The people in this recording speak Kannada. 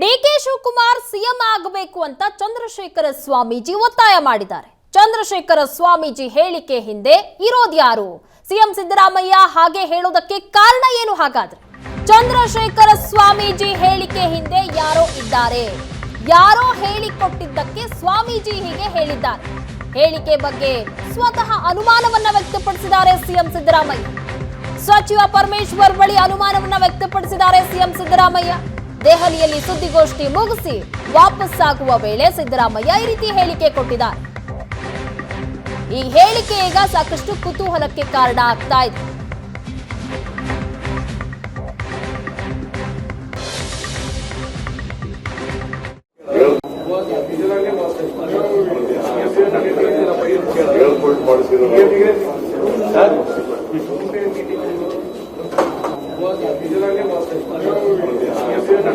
ಡಿಕೆ ಶಿವಕುಮಾರ್ ಸಿಎಂ ಆಗಬೇಕು ಅಂತ ಚಂದ್ರಶೇಖರ ಸ್ವಾಮೀಜಿ ಒತ್ತಾಯ ಮಾಡಿದ್ದಾರೆ. ಚಂದ್ರಶೇಖರ ಸ್ವಾಮೀಜಿ ಹೇಳಿಕೆ ಹಿಂದೆ ಇರೋದು ಯಾರು? ಸಿಎಂ ಸಿದ್ದರಾಮಯ್ಯ ಹಾಗೆ ಹೇಳೋದಕ್ಕೆ ಕಾರಣ ಏನು ಹಾಗಾದ್ರೆ? ಚಂದ್ರಶೇಖರ ಸ್ವಾಮೀಜಿ ಹೇಳಿಕೆ ಹಿಂದೆ ಯಾರೋ ಇದ್ದಾರೆ. ಯಾರೋ ಹೇಳಿಕೊಟ್ಟಿದ್ದಕ್ಕೆ ಸ್ವಾಮೀಜಿ ಹೀಗೆ ಹೇಳಿದ್ದಾರೆ. ಹೇಳಿಕೆ ಬಗ್ಗೆ ಸ್ವತಃ ಅನುಮಾನವನ್ನ ವ್ಯಕ್ತಪಡಿಸಿದ್ದಾರೆ ಸಿಎಂ ಸಿದ್ದರಾಮಯ್ಯ. ಸಚಿವ ಪರಮೇಶ್ವರ್ ಬಳಿ ಅನುಮಾನವನ್ನ ವ್ಯಕ್ತಪಡಿಸಿದ್ದಾರೆ ಸಿಎಂ ಸಿದ್ದರಾಮಯ್ಯ. ದೆಹಲಿಯಲ್ಲಿ ಸುದ್ದಿಗೋಷ್ಠಿ ಮುಗಿಸಿ ವಾಪಸ್ಸಾಗುವ ವೇಳೆ ಸಿದ್ದರಾಮಯ್ಯ ಈ ರೀತಿ ಹೇಳಿಕೆ ಕೊಟ್ಟಿದ್ದಾರೆ. ಈ ಹೇಳಿಕೆ ಈಗ ಸಾಕಷ್ಟು ಕುತೂಹಲಕ್ಕೆ ಕಾರಣ ಆಗ್ತಾ ಇದೆ.